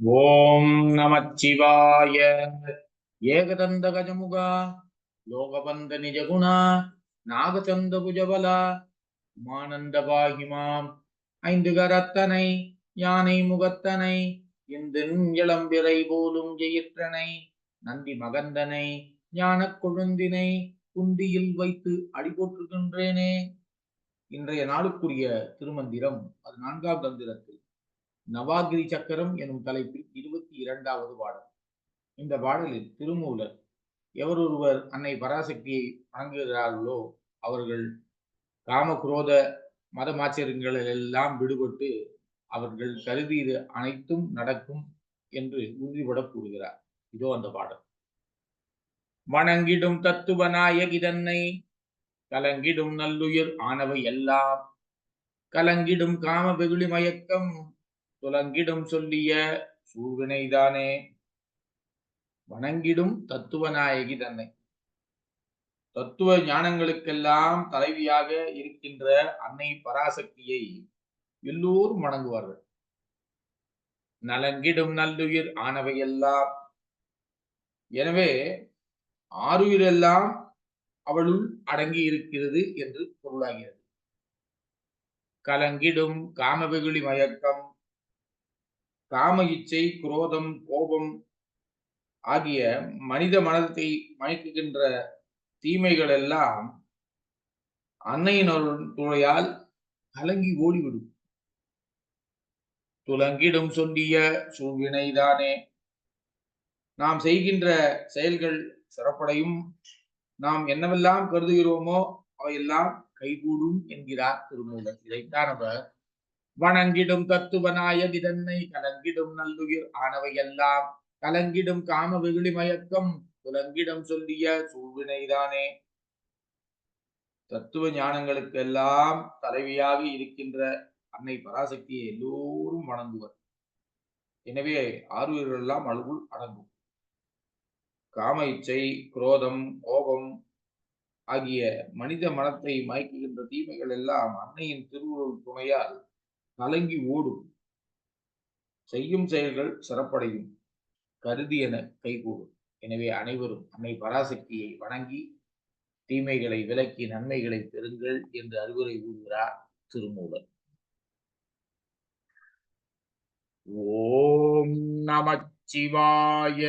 ஓம் நமச்சிவாய. ஏகதந்த கஜமுகா லோகபந்த நிஜகுணா நாகச்சந்த புஜபல மானந்த பாகிமாம் ஐந்து கரத்தனை யானை முகத்தனை இந்தின் இளம்பிறை போலும் ஜெயிற்றனை நந்தி மகந்தனை ஞானக் கொழுந்தினை குந்தியில் வைத்து அடிபோற்றுகின்றேனே. இன்றைய நாளுக்குரிய திருமந்திரம் அது நான்காம் தந்திரத்தில் நவாகிரி சக்கரம் எனும் தலைப்பில் இருபத்தி இரண்டாவது பாடல். இந்த பாடலில் திருமூலர் எவரொருவர் அன்னை பராசக்தியை வணங்குகிறார்களோ அவர்கள் காமக்ரோத மதமாச்சரியங்களில் எல்லாம் விடுபட்டு அவர்கள் கருதியது அனைத்தும் நடக்கும் என்று உறுதிபட கூறுகிறார். இதோ அந்த பாடல். வணங்கிடும் தத்துவநாயகி தன்னை கலங்கிடும் நல்லுயிர் ஆனவை எல்லாம் கலங்கிடும் காம வெகுளி மயக்கம் துலங்கிடும் சொல்லிய சூழ்வினைதானே. வணங்கிடும் தத்துவநாயகி தன்னை. தத்துவ ஞானங்களுக்கெல்லாம் தலைவியாக இருக்கின்ற அன்னை பராசக்தியை எல்லோரும் வணங்குவார்கள். நலங்கிடும் நல்லுயிர் ஆனவையெல்லாம். எனவே ஆறுயிரெல்லாம் அவளுள் அடங்கி இருக்கிறது என்று பொருளாகிறது. கலங்கிடும் காமவெகுளி மயக்கம் காம இச்சை குரோதம் கோபம் ஆகிய மனித மனத்தை மயக்குகின்ற தீமைகள் எல்லாம் அன்னையின் துறையால் கலங்கி ஓடிவிடும். துலங்கிடும் சொல்லிய சூழ்வினைதானே. நாம் செய்கின்ற செயல்கள் சிறப்படையும். நாம் என்னவெல்லாம் கருதுகிறோமோ அவையெல்லாம் கைகூடும் என்கிறார் திருமூலர். இதைத்தான் அவர் வணங்கிடும் தத்துவனாய விதன்னை கலங்கிடும் நல்லுயிர் ஆனவையெல்லாம் கலங்கிடும் காம வெகுளி மயக்கம் புலங்கிடம் சொல்லிய சூழ்வினைதானே. தத்துவ ஞானங்களுக்கு எல்லாம் தலைவியாக இருக்கின்ற அன்னை பராசக்தியை எல்லோரும் வணங்குவர். எனவே ஆறுயிர்கள் எல்லாம் அழுகுள் அடங்கும். காம இச்சை குரோதம் கோபம் ஆகிய மனித மனத்தை மயக்குகின்ற தீமைகள் எல்லாம் அன்னையின் திருவுருள் துணையால் கலங்கி ஓடும். செய்யும் செயல்கள் சிறப்படையும். கருதி என கைகூடும். எனவே அனைவரும் அன்னை பராசக்தியை வணங்கி தீமைகளை விலக்கி நன்மைகளை பெறுங்கள் என்று அறிவுரை கூறுகிறார் திருமூலர். ஓம் நமச்சிவாய